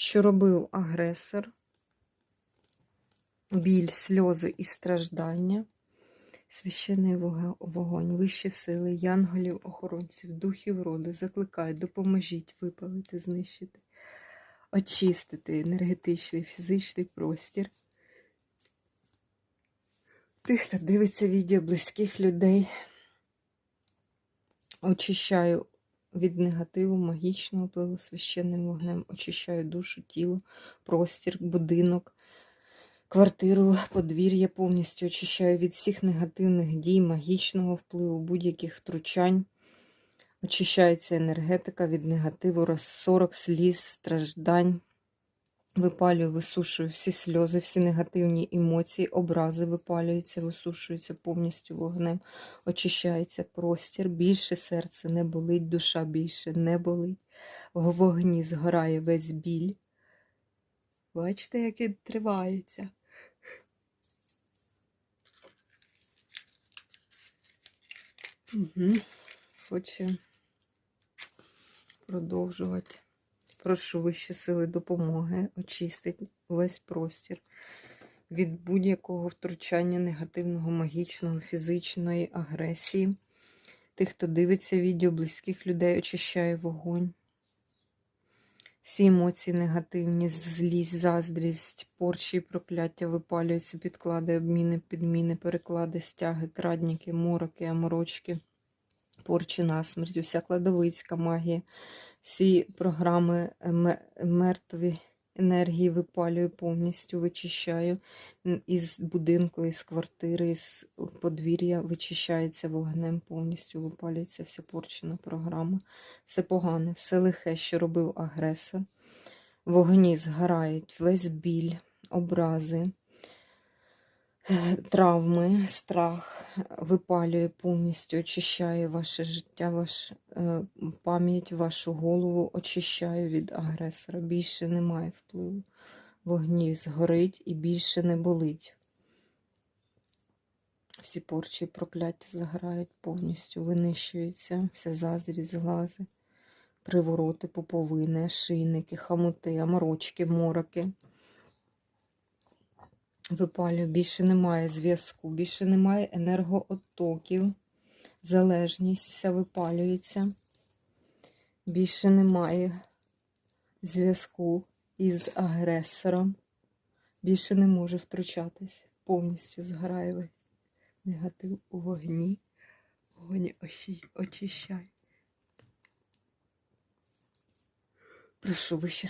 що робив агресор, біль, сльози і страждання, священний вогонь, вищі сили, янголів, охоронців, духів роду, закликають, допоможіть випалити, знищити, очистити енергетичний, фізичний простір. Тих, хто дивиться відео близьких людей, очищаю від негативу, магічного впливу священним вогнем, очищаю душу, тіло, простір, будинок, квартиру, подвір'я повністю очищаю від всіх негативних дій, магічного впливу, будь-яких втручань. Очищається енергетика від негативу, розсорок, сліз, страждань. Випалюю, висушую всі сльози, всі негативні емоції, образи випалюються, висушуються повністю вогнем, очищається простір, більше серце не болить, душа більше не болить. В вогні згорає весь біль. Бачите, як він тривається. Угу. Хоче продовжувати. Прошу вищі сили допомоги очистити весь простір від будь-якого втручання негативного, магічного, фізичної агресії. Тих, хто дивиться відео, близьких людей, очищає вогонь. Всі емоції негативні, злість, заздрість, порчі і прокляття випалюються, підклади, обміни, підміни, переклади, стяги, крадніки, мороки, аморочки, порчі насмерть, уся кладовицька магія всі програми мертві енергії випалюю повністю, вичищаю із будинку, із квартири, із подвір'я вичищається вогнем, повністю випалюється вся порчена програма. Все погане, все лихе, що робив агресор. Вогні згорають, весь біль, образи. е, Травми, страх випалює повністю, очищає ваше життя, ваш е, пам'ять, вашу голову, очищаю від агресора. Більше немає впливу. Вогні згорить і більше не болить. Всі порчі і прокляття заграють повністю, винищуються, вся заздрість, глази, привороти, поповини, шийники, хамути, аморочки, мороки. Випалюю, більше немає зв'язку, більше немає енергооттоків. Залежність вся випалюється. Більше немає зв'язку із агресором. Більше не може втручатись. Повністю зграє негатив у вогні. Вогонь очищай. Прошу вище